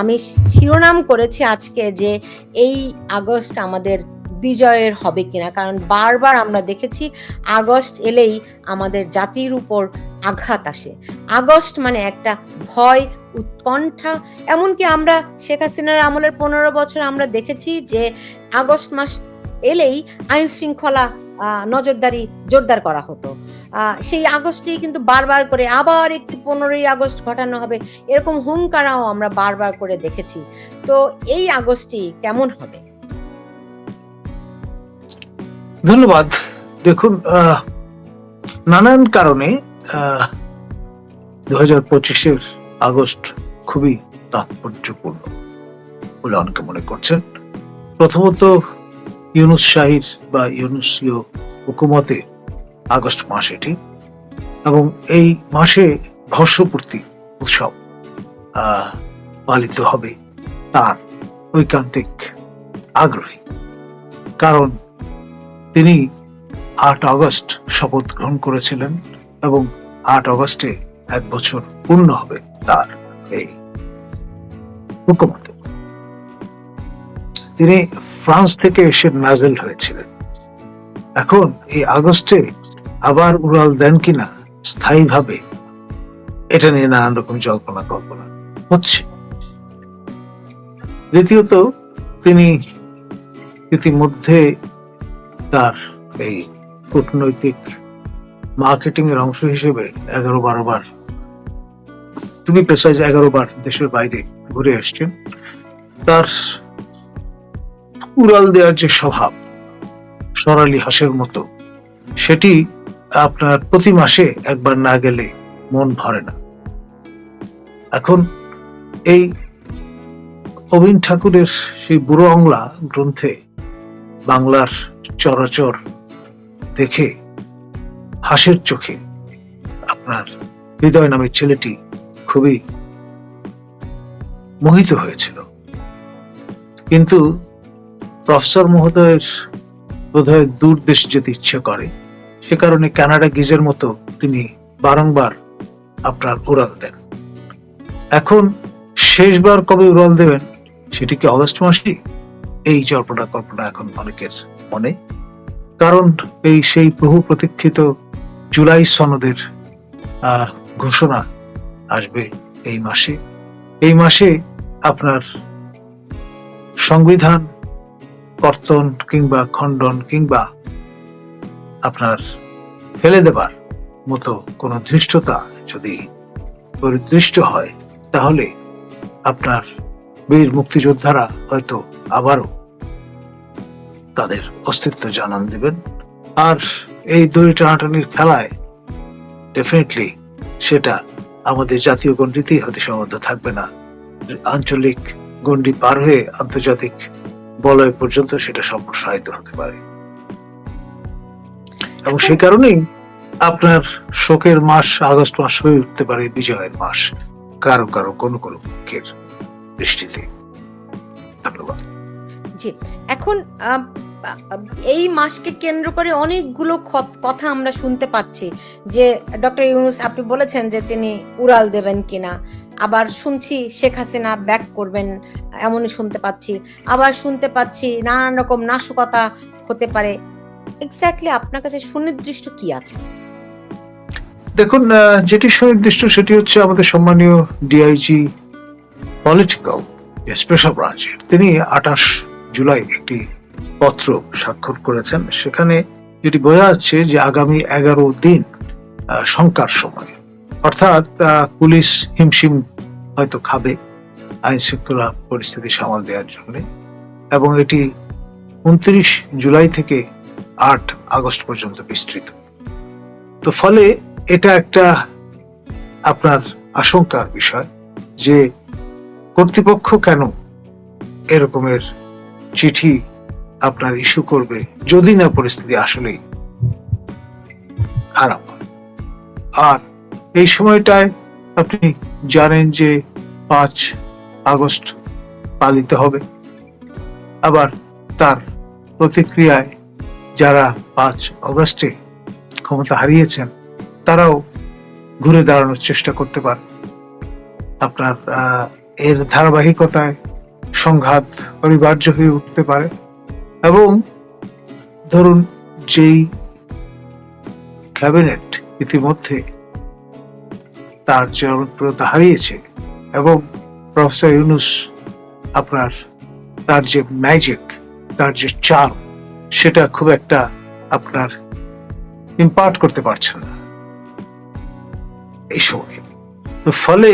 আমি শিরোনাম করেছি আজকে যে এই আগস্ট আমাদের বিজয়ের হবে কিনা। কারণ বারবার আমরা দেখেছি আগস্ট এলেই আমাদের জাতির উপর আঘাত আসে। আগস্ট মানে একটা ভয়, উৎকণ্ঠা। এমনকি আমরা শেখ হাসিনার আমলের পনেরো বছর আমরা দেখেছি যে আগস্ট মাস এলেই আইন শৃঙ্খলা নজরদারি জোরদার করা হতো। সেই আগস্টেই কিন্তু বারবার করে আবার একটি পনেরোই আগস্ট ঘটানো হবে। এরকম হুঙ্কারাও আমরা বারবার করে দেখেছি। তো এই আগস্টটি কেমন হবে? ধন্যবাদ। দেখুন নানান কারণে দু হাজার পঁচিশের আগস্ট খুবই তাৎপর্যপূর্ণ বলে অনেকে মনে করছেন। প্রথমত ইউনুস শাহির বা ইউনুসীয় হুকুমতে আগস্ট মাস এটি এবং এই মাসে বর্ষপূর্তি উৎসব পালিত হবে তার ঐকান্তিক আগ্রহী। কারণ তিনি আট আগস্ট শপথ গ্রহণ করেছিলেন এবং আট আগস্টে এক বছর পূর্ণ হবে তার এই হুকুমত তিনি ফ্রান্স থেকে এসে নাজেল হয়েছিলেন। এখন এই আগস্টে আবার উড়াল দেন কিনা স্থায়ীভাবে, এটা নিয়ে নানান রকম জল্পনা কল্পনা হচ্ছে। দ্বিতীয়ত, তিনি ইতিমধ্যে তার এই কূটনৈতিক মার্কেটিং এর অংশ হিসেবে এগারো বারো বার তুমি প্রেসাইজ এগারো বার দেশের বাইরে ঘুরে আসছেন তার উড়াল দেওয়ার যে স্বভাব সরালি হাসের মতো, সেটি আপনার প্রতি মাসে একবার না গেলে মন ভরে না। এখন এই অবিন ঠাকুরের সেই বুড়ো অংলা গ্রন্থে বাংলার চরাচর দেখে হাসির চোখে আপনার হৃদয় নামের ছেলেটি খুবই মোহিত হয়েছিল। কিন্তু প্রফেসর মহোদয়ের বোধহয় দূর দেশ যেতে ইচ্ছে করে। সে কারণে কানাডা গিজের মতো তিনি বারংবার আপনার উড়াল দেন। এখন শেষবার কবে উড়াল দেবেন, সেটি কি অগস্ট মাসেই? এই জল্পনা কল্পনা এখন অনেকের মনে। কারণ এই সেই বহু প্রতীক্ষিত জুলাই সনদের ঘোষণা আসবে এই মাসে। এই মাসে আপনার সংবিধান, কর্তন কিংবা খণ্ডন কিংবা আপনার ফেলে দেবার মতো কোনো ধৃষ্টতা যদি পরিদৃষ্ট হয়, তাহলে আপনার বীর মুক্তিযোদ্ধারা হয়তো আবারও তাদের অস্তিত্ব জানান দিবেন। আর এই দড়ি টানাটানির খেলায় ডেফিনেটলি সেটা আমাদের জাতীয় গণ্ডিতেই হয়তো সীমাবদ্ধ থাকবে না। আঞ্চলিক গণ্ডি পার হয়ে আন্তর্জাতিক বলয় পর্যন্ত সেটা সম্প্রসারিত হতে পারে। এবং সেই কারণেই আপনার শোকের মাস, আগস্ট মাস হয়ে উঠতে পারে বিজয়ের মাস। কারও কারও, কোনো কোনো পক্ষের দৃষ্টিতে। ধন্যবাদ। জি, এখন এই মাসকে কেন্দ্র করে অনেকগুলো কথা আমরা শুনতে পাচ্ছি যে ডক্টর ইউনুস, আপনি বলেছেন যে তিনি উড়াল দেবেন কিনা। আবার শুনছি শেখ হাসিনা ব্যাক করবেন, এমনই শুনতে পাচ্ছি। আবার শুনতে পাচ্ছি নানান রকম নাশকতা হতে পারে। এক্স্যাক্টলি আপনার কাছে সুনির্দিষ্ট কি আছে? দেখুন যেটি সুনির্দিষ্ট সেটি হচ্ছে আমাদের সম্মানীয় ডিআইজি পলিটিক্যাল স্পেশাল ব্রাঞ্চের তিনি আঠাশ জুলাই একটি পত্র স্বাক্ষর করেছেন। সেখানে যেটি বোঝা যাচ্ছে যে আগামী এগারো দিন শঙ্কার সময়। অর্থাৎ পুলিশ হিমশিম হয়তো খাবে আইন শৃঙ্খলা পরিস্থিতি সামাল দেওয়ার জন্য। এবং এটি উনত্রিশ জুলাই থেকে আট আগস্ট পর্যন্ত বিস্তৃত। তো ফলে এটা একটা আপনার আশঙ্কার বিষয় যে কর্তৃপক্ষ কেন এরকমের চিঠি আপনার ইস্যু করবে যদি না পরিস্থিতি আসলেই খারাপ। আর এই সময়টায় আপনি জানেন যে পাঁচ আগস্ট পালিত হবে। আবার তার প্রতিক্রিয়ায় যারা পাঁচ অগস্টে ক্ষমতা হারিয়েছেন, তারাও ঘুরে দাঁড়ানোর চেষ্টা করতে পারে। আপনার এর ধারাবাহিকতায় সংঘাত অনিবার্য হয়ে উঠতে পারে। এবং ধরুন যেই ক্যাবিনেট ইতিমধ্যে তার জনপ্রিয়তা হারিয়েছে এবং প্রফেসর ইউনুস আপনার তার যে ম্যাজিক, তার যে চাল সেটা খুব একটা আপনার ইম্পার্ট করতে পারছেন না। এই সময়। তো ফলে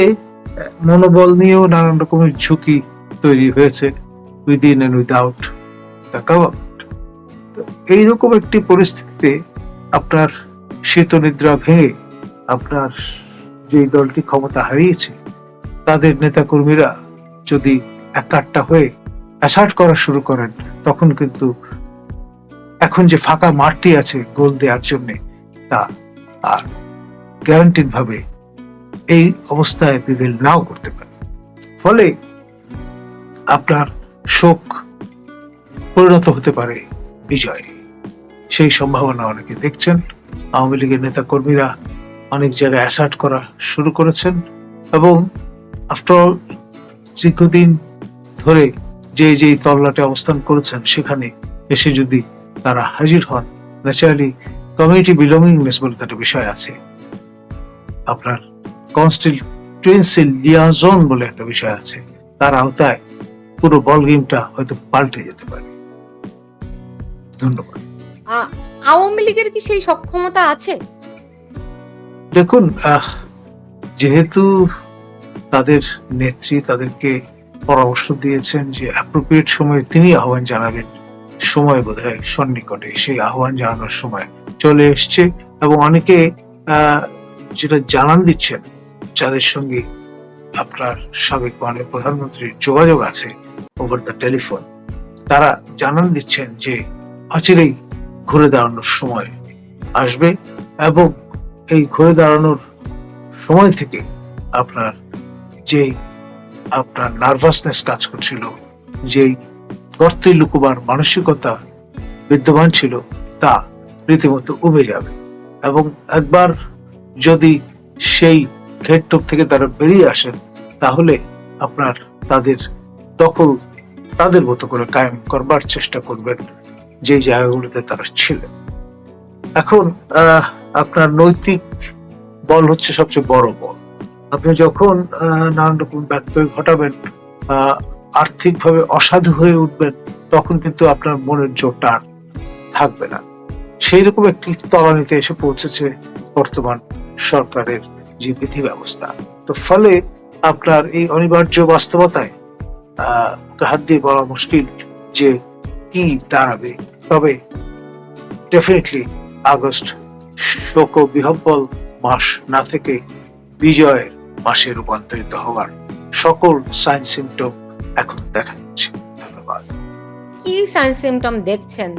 মনোবল নিয়েও নানান রকমের ঝুঁকি তৈরি হয়েছে within and without the government তো এইরকম একটি পরিস্থিতিতে আপনার শীত নিদ্রা ভেঙে আপনার যে দলটি ক্ষমতা হারিয়েছে, তাদের নেতাকর্মীরা যদি একাট্টা হয়ে অ্যাসার্ট করা শুরু করেন, তখন কিন্তু এখন যে ফাঁকা মাঠটি আছে গোল দেওয়ার জন্য, তা আর গ্যারান্টিড ভাবে এই অবস্থায় প্রিভেল নাও করতে পারে। ফলে আপনার শোক পরিণত হতে পারে বিজয়ে। সেই সম্ভাবনা অনেকে দেখছেন। আওয়ামী লীগের নেতা কর্মীরা অনেক জায়গায় অ্যাসার্ট করা শুরু করেছেন এবং আফটার দীর্ঘদিন ধরে যে যেই তল্লাটে অবস্থান করেছেন, সেখানে এসে যদি তারা হাজির হন। ন্যাচারালি কমিউনিটি বিলঙ্গিংনেস বলে একটা বিষয় আছে। আপনার কনস্টিটিউয়েন্সি লিয়াজন বলে একটা বিষয় আছে। তার আওতায় পুরো বল গেমটা হয়তো পাল্টে যেতে পারে। ধন্যবাদ। আওয়ামী লীগের কি সেই সক্ষমতা আছে? দেখুন আহ, যেহেতু তাদের নেত্রী তাদেরকে পরামর্শ দিয়েছেন যে অ্যাপ্রোপ্রিয়েট সময়ে তিনি আহ্বান জানাবেন সময় বোধ হয় সন্নিকটে সেই আহ্বান জানানোর সময় চলে এসছে এবং অনেকে যেটা জানান দিচ্ছেন, যাদের সঙ্গে আপনার সাবেক মাননীয় প্রধানমন্ত্রীর যোগাযোগ আছে ওভার দ্য টেলিফোন তারা জানান দিচ্ছেন যে অচিরেই ঘুরে দাঁড়ানোর সময় আসবে এবং এই ঘুরে দাঁড়ানোর সময় থেকে আপনার যে আপনার নার্ভাসনেস কাজ করছিল, যেই গর্তে লুকোবার মানসিকতা বিদ্যমান ছিল, তা রীতিমতো উবে যাবে। এবং একবার যদি সেই ঘেরটোপ থেকে তারা বেরিয়ে আসেন, তাহলে আপনার তাদের দখল তাদের মতো করে কায়েম করবার চেষ্টা করবেন যে জায়গাগুলোতে তারা ছিলেন। এখন আপনার নৈতিক বল হচ্ছে সবচেয়ে বড় বল। আপনি যখন নানান রকম ব্যত্যয় ঘটাবেন আর্থিকভাবে অসাধু হয়ে উঠবেন, তখন কিন্তু আপনার মনের জোরটা আর থাকবে না। সেই রকম একটি তলানিতে এসে পৌঁছেছে বর্তমান সরকারের যে বিধি ব্যবস্থা তো ফলে আপনার এই অনিবার্য বাস্তবতায় হাত দিয়ে বলা মুশকিল যে কি দাঁড়াবে। তবে ডেফিনেটলি আগস্ট শোক বিহব্বল মাস না থেকে বিজয়ের মাসে রূপান্তরিত হওয়ার সকল সাইন সিমটম এখন দেখা যাচ্ছে ধন্যবাদ। কি সাইন সিমটম দেখছেন?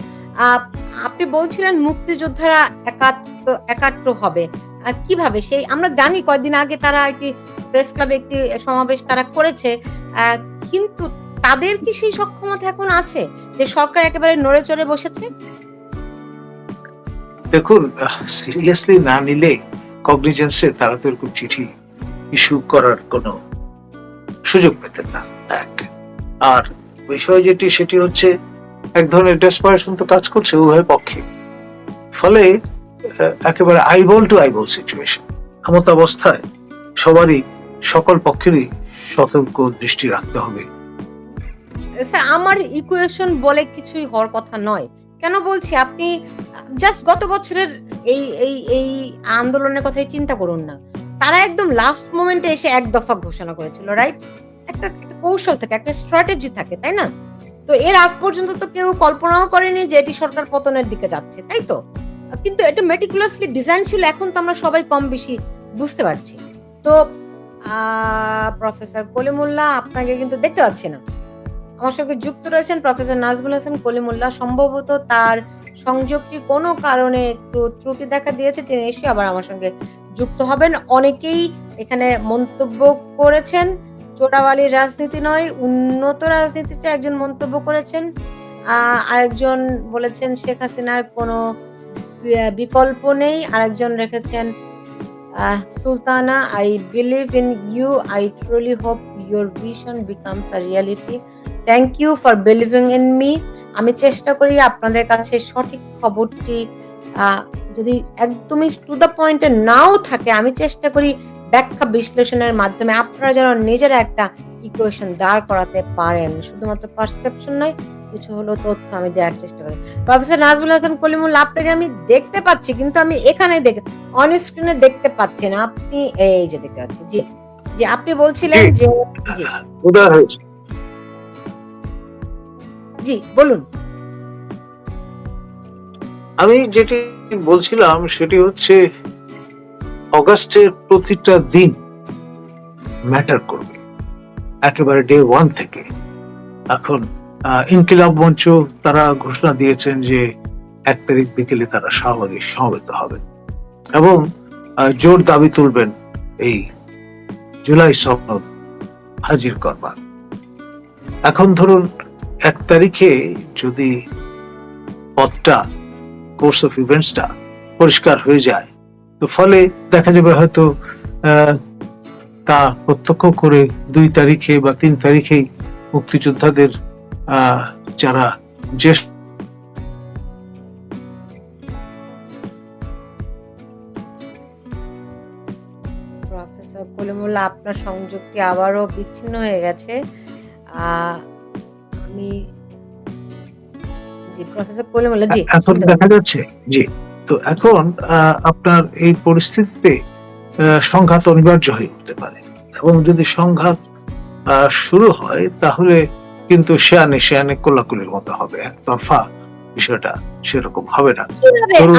আপনি বলছিলেন মুক্তিযোদ্ধারা একাত্ম একাত্ম হবে। কীভাবে? সেই আমরা জানি কয়েকদিন আগে তারা একটি প্রেস ক্লাবে একটি সমাবেশ তারা করেছে। কিন্তু তাদের কি সেই সক্ষমতা এখন আছে যে সরকার একেবারে নড়ে চড়ে বসেছে? দেখুন সিরিয়াসলি না নিলে কগনিজেন্সে তারা তো এরকম চিঠি ইস্যু করার কোনো সুযোগ পেতেন না। এক। আর বিষয় যেটি, সেটি হচ্ছে এক ধরনের ডেসপারেশন তো কাজ করছে উভয় পক্ষে। ফলে একেবারে আইবল টু আইবল সিচুয়েশন এমত অবস্থায় সবারই, সকল পক্ষেরই সতর্ক দৃষ্টি রাখতে হবে। স্যার, আমার ইকুয়েশন বলে কিছুই হওয়ার কথা নয়। কেন বলছি? আপনি জাস্ট গত বছরের এই এই এই আন্দোলনের কথাই চিন্তা করুন না। তারা একদম লাস্ট মোমেন্টে এসে এক দফা ঘোষণা করেছিল রাইট একটা কৌশল থাকে, একটা স্ট্র্যাটেজি থাকে, তাই না? তো এর আগ পর্যন্ত তো কেউ কল্পনাও করেনি যে এটি সরকার পতনের দিকে যাচ্ছে, তাই তো? কিন্তু এটা মেটিকুলাসলি ডিজাইন ছিল, এখন তো আমরা সবাই কম বেশি বুঝতে পারছি। তো প্রফেসর কলিমুল্লাহ আপনাকে কিন্তু দেখতে পাচ্ছি না। আমার সঙ্গে যুক্ত রয়েছেন প্রফেসর নাজমুল হাসান কলিমুল্লাহ, সম্ভবত তার সংযোগটি কোনো কারণে একটু ত্রুটি দেখা দিয়েছে, তিনি এসে আবার আমার সঙ্গে যুক্ত হবেন। অনেকেই এখানে মন্তব্য করেছেন। চোরাবালির রাজনীতি নয়, উন্নত রাজনীতি একজন মন্তব্য করেছেন আরেকজন বলেছেন শেখ হাসিনার কোনো বিকল্প নেই আরেকজন রেখেছেন Sultana I believe in you I truly hope your vision becomes a reality. Thank you for believing in me. আমি চেষ্টা করি আপনাদের কাছে সঠিক খবরটি যদি একদমই টু দ্য পয়েন্টে নাও থাকে, আমি চেষ্টা করি ব্যাখ্যা বিশ্লেষণের মাধ্যমে আপনারা যেন নিজেরা একটা ইকুয়েশন দাঁড় করাতে পারেন। শুধুমাত্র পারসেপশন নয় কিছু হলো তথ্য আমি দেওয়ার চেষ্টা করি। প্রফেসর নাজমুল হাসান কলিমুল আপনাকে আমি দেখতে পাচ্ছি কিন্তু আমি এখানে দেখে অন স্ক্রিনে দেখতে পাচ্ছি না। আপনি এই যে দেখতে পাচ্ছি জি। জি আপনি বলছিলেন যে জি বলুন। আমি যেটি বলছিলাম সেটি হচ্ছে অগাস্টের প্রতিটা দিন ম্যাটার করবে। একেবারে ডে ওয়ান থেকে। এখন ইনকিলাব মঞ্চ তারা ঘোষণা দিয়েছেন যে এক তারিখ বিকেলে তারা শাহবাগে সমবেত হবেন এবং জোর দাবি তুলবেন এই জুলাই সনদ হাজির করবার। এখন ধরুন, এক তারিখে যদি পথটা কোর্স অফ ইভেন্টসটা পরিষ্কার হয়ে যায় তো ফলে দেখা যাবে হয়তো তা প্রত্যক্ষ করে দুই তারিখে বা তিন তারিখেই মুক্তিযোদ্ধাদের আহ, যারা প্রফেসর কলিমুল্লাহ আপনার সংযোগটি আবারও বিচ্ছিন্ন হয়ে গেছে। আহ, আমি জি প্রফেসর কলিমুল্লাহ জি এখন দেখা যাচ্ছে জি। তো এখন আপনার এই পরিস্থিতিতে সংঘাত অনিবার্য হয়ে উঠতে পারে। এবং যদি সংঘাত শুরু হয় তাহলে কিন্তু শেয়ানে শেয়ানে কোলাকুলির মতো হবে। একতরফা বিষয়টা সেরকম হবে না।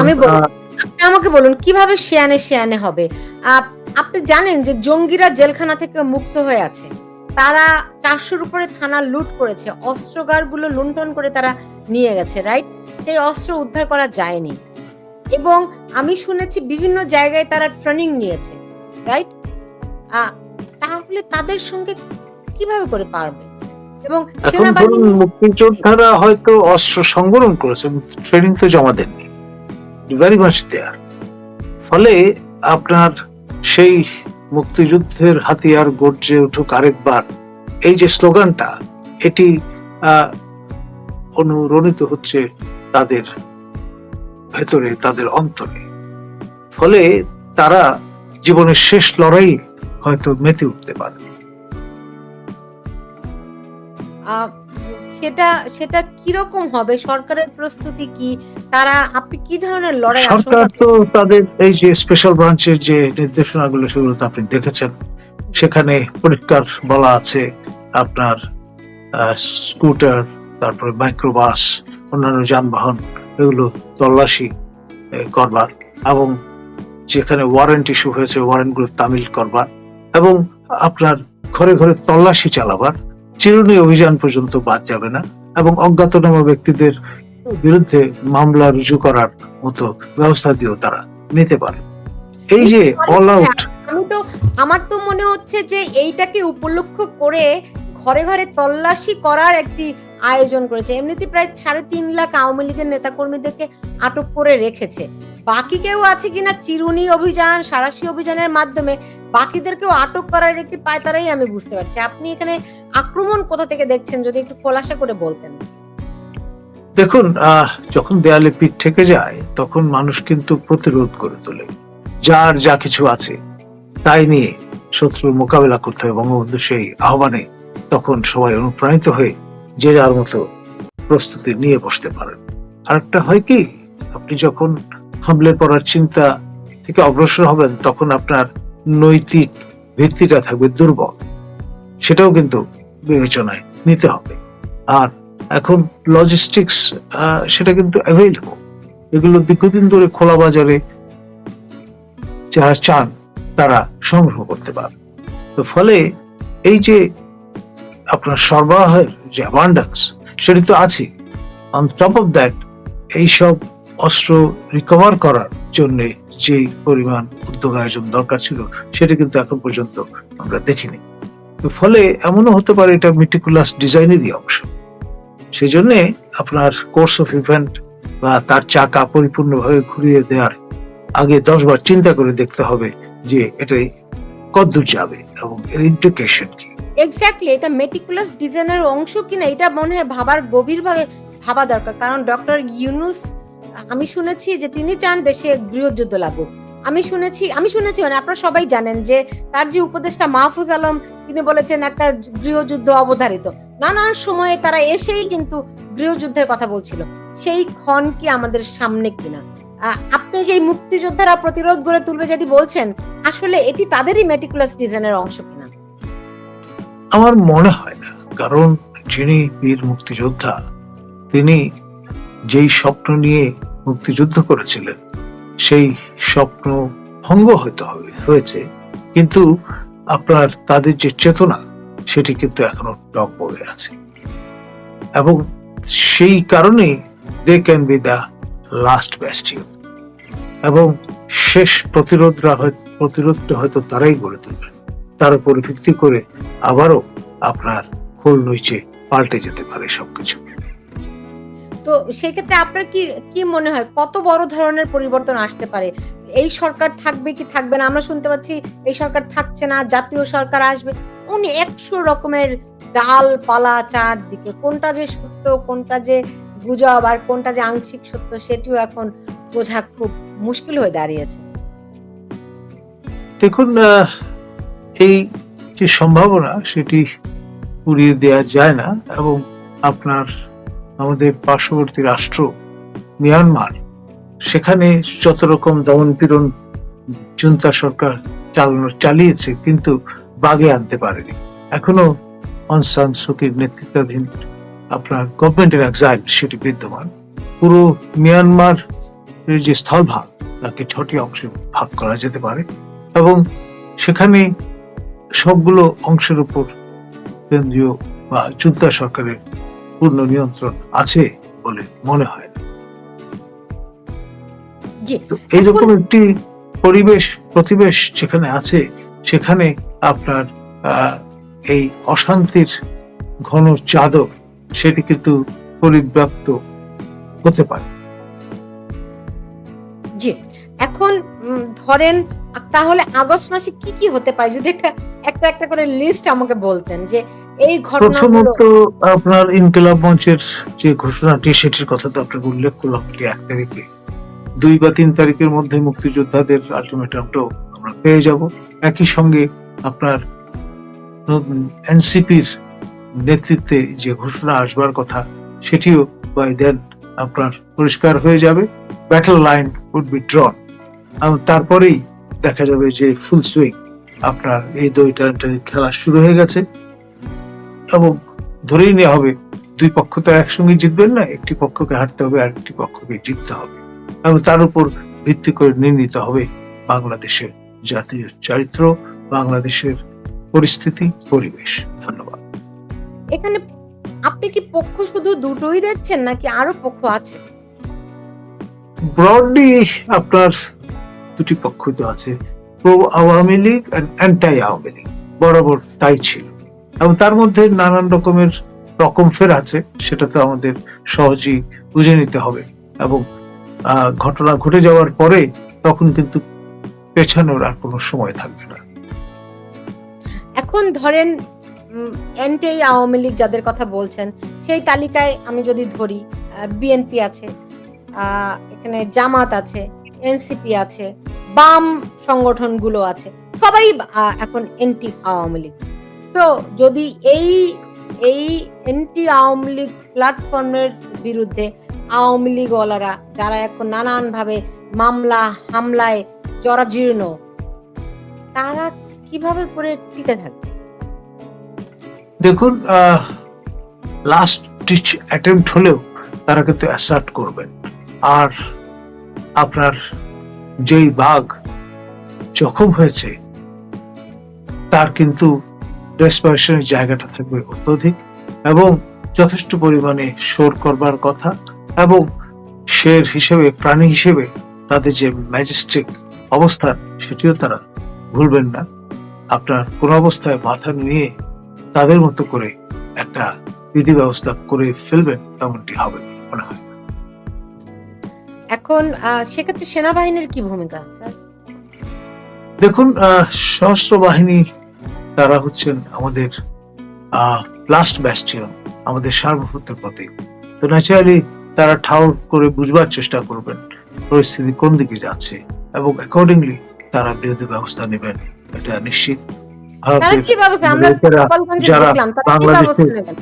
আমি আপনি আমাকে বলুন কীভাবে শেয়ানে শেয়ানে হবে? আপনি জানেন যে জঙ্গিরা জেলখানা থেকে মুক্ত হয়ে আছে। তারা চারশোর উপরে থানা লুট করেছে। অস্ত্রগারগুলো লুণ্ঠন করে তারা নিয়ে গেছে রাইট সেই অস্ত্র উদ্ধার করা যায়নি। এবং আমি শুনেছি বিভিন্ন জায়গায় তারা ট্রেনিং নিয়েছে রাইট তাহলে তাদের সঙ্গে কীভাবে করে পারবে? এবং সেনাবাহিনী মুক্তিযোদ্ধারা হয়তো অস্ত্র সংবরণ করেছে ট্রেনিং তো জমা দেননি। ভেরি মাচ দেয়ার ফলে আপনার সেই মুক্তিযুদ্ধের হাতিয়ার গর্জে উঠুক আরেকবার। এই যে স্লোগানটা এটি আহ, অনুরণিত হচ্ছে তাদের ভেতরে তাদের অন্তরে। ফলে তারা জীবনের শেষ লড়াই হয়তো মেতে উঠতে পারে। সেটা সেটা কীরকম হবে? সরকারের প্রস্তুতি কি? তারা আপনি কি ধরনের লড়াই সরকার তো তাদের এই যে স্পেশাল ব্রাঞ্চের যে নির্দেশনাগুলো সেগুলো তো আপনি দেখেছেন। সেখানে পরিষ্কার বলা আছে আপনার স্কুটার তারপরে মাইক্রোবাস অন্যান্য যানবাহন। এগুলো তল্লাশি করবার এবং যেখানে ওয়ারেন্ট ইস্যু হয়েছে ওয়ারেন্টগুলো তামিল করবার এবং আপনার ঘরে ঘরে তল্লাশি চালাবার, চিরুনি অভিযান পর্যন্ত বাদ যাবে না এবং অজ্ঞাতনামা ব্যক্তিদের বিরুদ্ধে মামলা রুজু করার মতো ব্যবস্থা দিয়েও তারা নিতে পারে। এই যে অল আউট আমি তো, আমার তো মনে হচ্ছে যে এইটাকে উপলক্ষ করে ঘরে ঘরে তল্লাশি করার একটি আয়োজন করেছে। এমনিতে প্রায় সাড়ে তিন লাখ আওয়ামী লীগের নেতাকর্মীদেরকে আটক করে রেখেছে। বাকি কেউ আছে কিনা চিরুনি অভিযান, সারাশি অভিযানের মাধ্যমে বাকিদেরকেও আটক করার একটি পায়তারাই আমি বুঝতে পারছি। আপনি এখানে আক্রমণ কোথা থেকে দেখছেন? যদি একটু খোলাসা করে বলতেন। দেখুন যখন দেয়ালে পিঠ থেকে যায়, তখন মানুষ কিন্তু প্রতিরোধ করে তোলে। যার যা কিছু আছে, তাই নিয়ে শত্রুর মোকাবেলা করতে হবে। বঙ্গবন্ধু সেই আহ্বানে তখন সবাই অনুপ্রাণিত হয়ে যে যার মতো প্রস্তুতি নিয়ে বসতে পারেন। আরেকটা হয় কি, আপনি যখন হামলে পড়ার চিন্তা থেকে অগ্রসর হবেন, তখন আপনার নৈতিক ভিত্তিটা থাকবে দুর্বল। সেটাও কিন্তু বিবেচনায় নিতে হবে। আর এখন লজিস্টিক্স সেটা কিন্তু অ্যাভেলেবল এগুলো দীর্ঘদিন ধরে খোলা বাজারে যারা চান, তারা সংগ্রহ করতে পারে তো ফলে এই যে আপনার সরবরাহের যে অ্যাবান্ডান্স সেটি তো আছে অন টপ অফ দ্যাট এইসব অস্ত্র রিকভার করার জন্য যে পরিমাণ উদ্যোগ আয়োজন দরকার ছিল, সেটা কিন্তু এখন পর্যন্ত আমরা দেখিনি। ফলে এমনও হতে পারে এটা মিটিকুলাস ডিজাইনেরই অংশ। সেই জন্যে আপনার কোর্স অফ ইভেন্ট বা তার চাকা পরিপূর্ণভাবে ঘুরিয়ে দেওয়ার আগে দশবার চিন্তা করে দেখতে হবে যে এটা কদ্দূর যাবে এবং এর ইমপ্লিকেশন কি। এক্স্যাক্টলি এটা মেটিকুলাস ডিজাইনের অংশ কিনা এটা মনে হয় ভাবার গভীরভাবে ভাবা দরকার। কারণ ডক্টর ইউনুস, আমি শুনেছি যে তিনি চান দেশে গৃহযুদ্ধ লাগুক। আমি শুনেছি আমি শুনেছি মানে আপনারা সবাই জানেন যে তার যে উপদেষ্টা মাহফুজ আলম, তিনি বলেছেন একটা গৃহযুদ্ধ অবধারিত। নানান সময়ে তারা এসেই কিন্তু গৃহযুদ্ধের কথা বলছিল। সেই ক্ষণ কি আমাদের সামনে কিনা? আপনি যে মুক্তিযোদ্ধারা প্রতিরোধ গড়ে তুলবে যেটি বলছেন, আসলে এটি তাদেরই মেটিকুলাস ডিজাইনের অংশ কিনা? আমার মনে হয় না। কারণ যিনি বীর মুক্তিযোদ্ধা, তিনি যেই স্বপ্ন নিয়ে মুক্তিযুদ্ধ করেছিলেন, সেই স্বপ্ন ভঙ্গ হবে হয়েছে। কিন্তু আপনার তাদের যে চেতনা, সেটি কিন্তু এখনও টক বয়ে আছে। এবং সেই কারণে they can be the last bastion এবং শেষ প্রতিরোধরা প্রতিরোধটা হয়তো তারাই গড়ে তুলবেন। তার উপর ভিত্তি করে আবারও আপনার খোল নইচে পাল্টে যেতে পারে সবকিছু। তো সেক্ষেত্রে আপনার কি কি মনে হয় কত বড় ধরনের পরিবর্তন আসতে পারে? এই সরকার থাকবে কি থাকবে না? আমরা শুনতে পাচ্ছি এই সরকার থাকছে না জাতীয় সরকার আসবে। উনি একশো রকমের ডাল পালা চারদিকে কোনটা যে সত্য কোনটা যে গুজব আর কোনটা যে আংশিক সত্য সেটিও এখন বোঝা খুব মুশকিল হয়ে দাঁড়িয়েছে। দেখুন এই যে সম্ভাবনা সেটি উড়িয়ে দেওয়া যায় না এবং আপনার আমাদের পার্শ্ববর্তী রাষ্ট্র মিয়ানমার, সেখানে যত রকম দমন পীড়ন জুন্তা সরকার চালানো, চালিয়েছে কিন্তু বাগে আনতে পারেনি। এখনও অনসান সুকির নেতৃত্বাধীন আপনার গভর্নমেন্টের এক্সাইল সেটি বিদ্যমান। পুরো মিয়ানমার যে স্থলভাগ, তাকে ছটি অংশে ভাগ করা যেতে পারে এবং সেখানে সবগুলো অংশের উপর কেন্দ্রীয় বা যুদ্ধ সরকারের পূর্ণ নিয়ন্ত্রণ আছে বলে মনে হয় না। তো এইরকম একটি পরিবেশ প্রতিবেশ যেখানে আছে সেখানে আপনার আহ, এই অশান্তির ঘন চাদর সেটি কিন্তু পরিব্যাপ্ত হতে পারে। এখন ধরেন, তাহলে আগস্ট মাসে কি কি হতে পারে? যদি একটা একটা একটা করে লিস্ট আমাকে বলতেন যে এই প্রথমত আপনার ইনকিলাব মঞ্চের যে ঘোষণাটি, সেটির কথা তো আপনাকে উল্লেখ করলাম এক তারিখে। দুই বা তিন তারিখের মধ্যে মুক্তিযোদ্ধাদের আলটিমেটামটাও আমরা পেয়ে যাব। একই সঙ্গে আপনার এনসিপির নেতৃত্বে যে ঘোষণা আসবার কথা, সেটিও বাই দেন আপনার পরিষ্কার হয়ে যাবে। Battle line would be drawn তারপরেই দেখা যাবে যে ফুল সুইং আপনার এই দই টানাটানি খেলা শুরু হয়ে গেছে। এবং ধরেই নেওয়া হবে দুই পক্ষ তো একসঙ্গে জিতবেন না একটি পক্ষকে হারতে হবে আর একটি পক্ষকে জিততে হবে। এবং তার উপর ভিত্তি করে নির্ণীত হবে বাংলাদেশের জাতীয় চরিত্র বাংলাদেশের পরিস্থিতি পরিবেশ। ধন্যবাদ। এখানে আপনি কি পক্ষ শুধু দুটোই দেখছেন নাকি আরও পক্ষ আছে? ব্রডলি আপনার দুটি পক্ষ তো আছে। Pro Awami League anti Awami League. বরাবর তাই ছিল। এবং তার মধ্যে নানান রকমের রকম ফের আছে, সেটা তো আমাদের সহজেই বুঝে নিতে হবে। এবং ঘটনা ঘটে যাওয়ার পরে তখন কিন্তু পেছানোর আর কোনো সময় থাকবে না। এখন ধরেন এনটি আওয়ামী লীগ যাদের কথা বলছেন, সেই তালিকায় আমি যদি ধরি বিএনপি আছে এখানে জামাত আছে এনসিপি আছে, বাম সংগঠনগুলো আছে, সবাই এখন এনটি আওয়ামী লীগ। তো যদি এই এই এনটি আওয়ামী লীগ প্ল্যাটফর্মের বিরুদ্ধে আওয়ামী লীগওয়ালারা যারা এখন নানান ভাবে মামলা, হামলায় জরাজীর্ণ, তারা কীভাবে করে টিকে থাকবে? দেখুন লাস্ট টিচ অ্যাটেম্পট হলেও তারা কিন্তু অ্যাসার্ট করবেন। আর আপনার যেই বাঘ জখম হয়েছে, তার কিন্তু রেসপিরেশনের জায়গাটা থাকবে অত্যধিক এবং যথেষ্ট পরিমাণে শোর করবার কথা এবং শের হিসেবে, প্রাণী হিসেবে তাদের যে ম্যাজিস্ট্রিক অবস্থান সেটিও তারা ভুলবেন না আপনার কোন অবস্থায় মাথা নিয়ে তাদের মতো করে একটা বিধি ব্যবস্থা করে ফেলবেন তেমনটি হবে মনে হয়। এখন সেক্ষেত্রে সেনাবাহিনীর কি ভূমিকা দেখুন সশস্ত্র বাহিনী তারা হচ্ছেন আমাদের লাস্ট ব্যাস্টিয়ন আমাদের সার্বভৌমত্বের প্রতীক। তো ন্যাচারালি তারা ঠাউর করে বুঝবার চেষ্টা করবেন পরিস্থিতি কোন দিকে যাচ্ছে এবং অ্যাকর্ডিংলি তারা বিরোধী ব্যবস্থা নেবেন এটা নিশ্চিত। যারা বাংলাদেশে-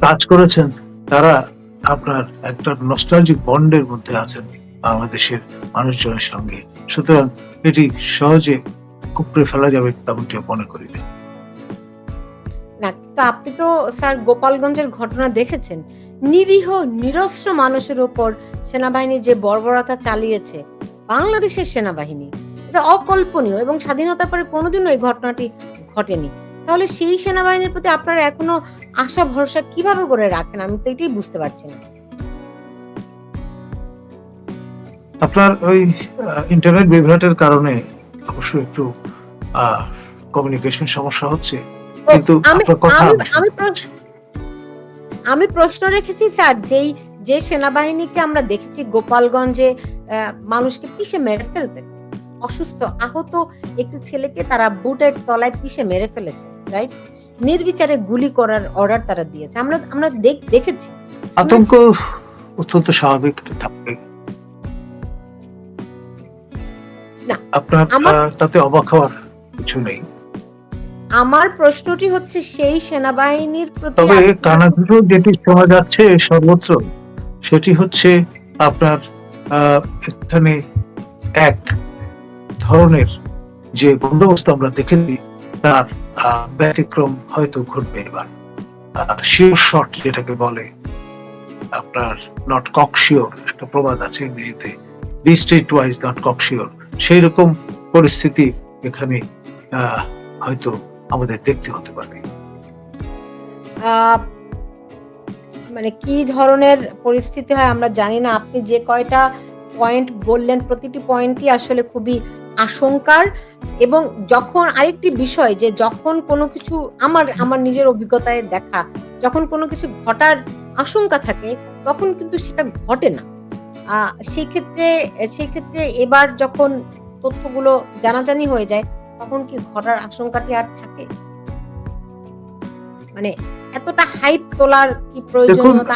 কাজ করেছেন তারা আপনার একটা নস্টালজিক বন্ডের মধ্যে আছেন। বাংলাদেশের মানুষজনের সঙ্গে। সুতরাং এটি সহজে উপড়ে ফেলা যাবে তেমনটি মনে করি না আপনি তো স্যার গোপালগঞ্জের ঘটনা দেখেছেন। নিরীহ, নিরস্ত্র মানুষের উপর সেনাবাহিনী যে বর্বরতা চালিয়েছে, বাংলাদেশের সেনাবাহিনী, এটা অকল্পনীয় এবং স্বাধীনতার পরে কোনোদিনও এই ঘটনাটি ঘটেনি। তাহলে সেই সেনাবাহিনীর প্রতি আপনারা এখনও আশা, ভরসা কীভাবে করে রাখেন? আমি তো এটাই বুঝতে পারছি না। আপনার ওই ইন্টারনেট বিভ্রাটের কারণে অবশ্য একটু কমিউনিকেশন সমস্যা হচ্ছে। কিন্তু আপনার কথা আমি- প্রশ্ন রেখেছি স্যার যেই যে সেনাবাহিনীকে আমরা দেখেছি গোপালগঞ্জে মানুষকে পিষে মেরে ফেলতে। অসুস্থ আহত একটি ছেলেকে তারা বুটের তলায় পিষে মেরে ফেলেছে রাইট নির্বিচারে গুলি করার অর্ডার তারা দিয়েছে। আমরা আমরা দেখ- দেখেছি। আতঙ্ক অত্যন্ত স্বাভাবিক। থাকবে না, আপনার তাতে অবাক হওয়ার কিছু নেই। আমার প্রশ্নটি হচ্ছে সেই সেনাবাহিনীর প্রতি তবে কানাঘুষো যেটি শোনা যাচ্ছে সর্বত্র সেটি হচ্ছে আপনার এখানে এক ধরনের যে বন্দোবস্ত আমরা দেখেছি তার ব্যতিক্রম হয়তো ঘটবে এবার। শিওর শট যেটাকে বলে আপনার নট কক শিওর একটা প্রবাদ আছে ইংরেজিতে be street wise not cock sure সেই রকম পরিস্থিতি এখানে হয়তো আমাদের দেখতে হতে পারে। মানে কি ধরনের পরিস্থিতি হয় আমরা জানি না। আপনি যে কয়টা পয়েন্ট বললেন, প্রতিটি পয়েন্টই আসলে খুবই আশঙ্কার এবং যখন আরেকটি বিষয় যে যখন কোনো কিছু আমার আমার নিজের অভিজ্ঞতায় দেখা, যখন কোনো কিছু ঘটার আশঙ্কা থাকে, তখন কিন্তু সেটা ঘটে না। আহ, সেই ক্ষেত্রে সেই ক্ষেত্রে এবার যখন তথ্যগুলো জানাজানি হয়ে যায় তখন কি ঘটার আশঙ্কাটি আর থাকে? মানে এতটা হাইপ তোলার কি প্রয়োজনীয়তা?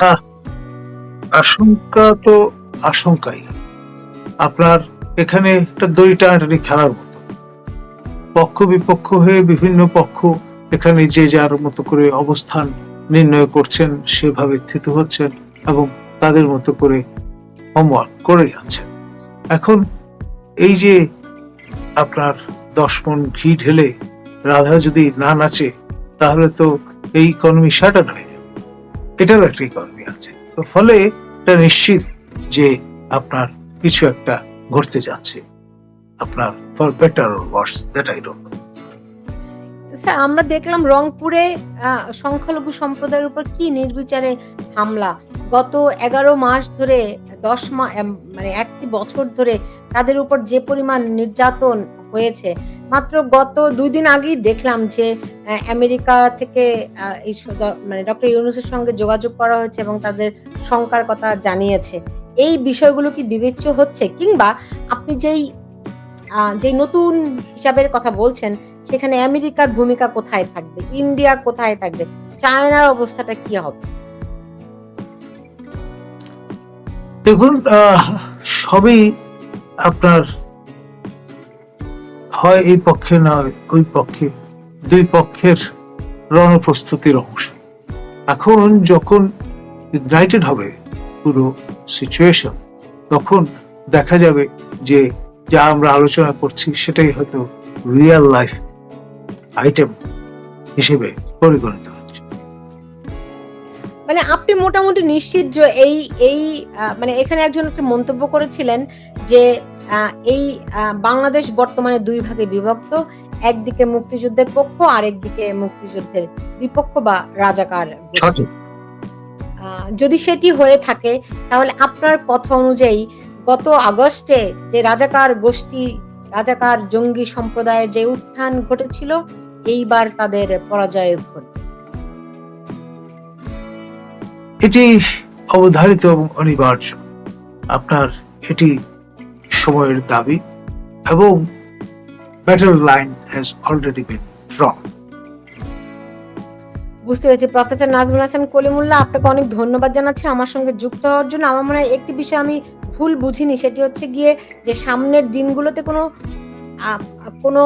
আশঙ্কা তো আশঙ্কাই। আপনার এখানে একটা দড়ি টানাটানি খেলার মতো। পক্ষ বিপক্ষ হয়ে বিভিন্ন পক্ষ এখানে যে যার মতো করে অবস্থান নির্ণয় করছেন সেভাবে স্থিত হচ্ছেন এবং তাদের মতো করে হোমওয়ার্ক করে যাচ্ছেন। এখন এই যে আপনার দশ মন ঘি ঢেলে রাধা যদি না নাচে, তাহলে তো এই ইকোনমি শাটার হয়ে যাবে এটারও একটা ইকোনমি আছে। তো ফলে এটা নিশ্চিত যে আপনার কিছু একটা ঘটতে যাচ্ছে। আপনার for better worse that I don't know sir আমরা দেখলাম রংপুরে সংখ্যালঘু সম্প্রদায়ের উপর কি নির্বিচারে হামলা? গত এগারো মাস ধরে, দশ মাস মানে একটি বছর ধরে তাদের উপর যে পরিমাণ নির্যাতন হয়েছে, মাত্র গত দুই দিন আগেই দেখলাম যে আমেরিকা থেকে এই মানে ডক্টর ইউনুসের সঙ্গে যোগাযোগ করা হয়েছে এবং তাদের শঙ্কার কথা জানিয়েছে। এই বিষয়গুলো কি বিবেচ্য হচ্ছে? কিংবা আপনি যেই যেই নতুন হিসাবের কথা বলছেন সেখানে আমেরিকার ভূমিকা কোথায় থাকবে? ইন্ডিয়া কোথায় থাকবে? চায়নার অবস্থাটা কি হবে? দেখুন সবই আপনার হয় এই পক্ষে নয় ওই পক্ষে। দুই পক্ষের রণপ্রস্তুতির অংশ। এখন যখন ইউনাইটেড হবে পুরো সিচুয়েশন তখন দেখা যাবে যে যা আমরা আলোচনা করছি সেটাই হয়তো রিয়েল লাইফ আইটেম হিসেবে পরিগণিত হচ্ছে। মানে আপনি মোটামুটি নিশ্চিত যে এই এই মানে এখানে একজন একটা মন্তব্য করেছিলেন যে এই বাংলাদেশ বর্তমানে দুই ভাগে বিভক্ত একদিকে মুক্তিযুদ্ধের পক্ষ আর একদিকে মুক্তিযুদ্ধের বিপক্ষ বা রাজাকার যদি সেটি হয়ে থাকে তাহলে আপনার কথা অনুযায়ী গত আগস্টে যে রাজাকার গোষ্ঠী রাজাকার জঙ্গি সম্প্রদায়ের যে উত্থান ঘটেছিল এইবার তাদের পরাজয় ঘটবে। এটি অবধারিত এবং অনিবার্য। আপনার এটি সময়ের দাবি এবং battle line has already been drawn বুঝতে পেরেছি প্রফেসর নাজমুল হাসান কলিমুল্লাহ আপনাকে অনেক ধন্যবাদ জানাচ্ছি আমার সঙ্গে যুক্ত হওয়ার জন্য। আমার মনে হয় একটি বিষয় আমি ভুল বুঝিনি সেটি হচ্ছে গিয়ে যে সামনের দিনগুলোতে কোনো কোনো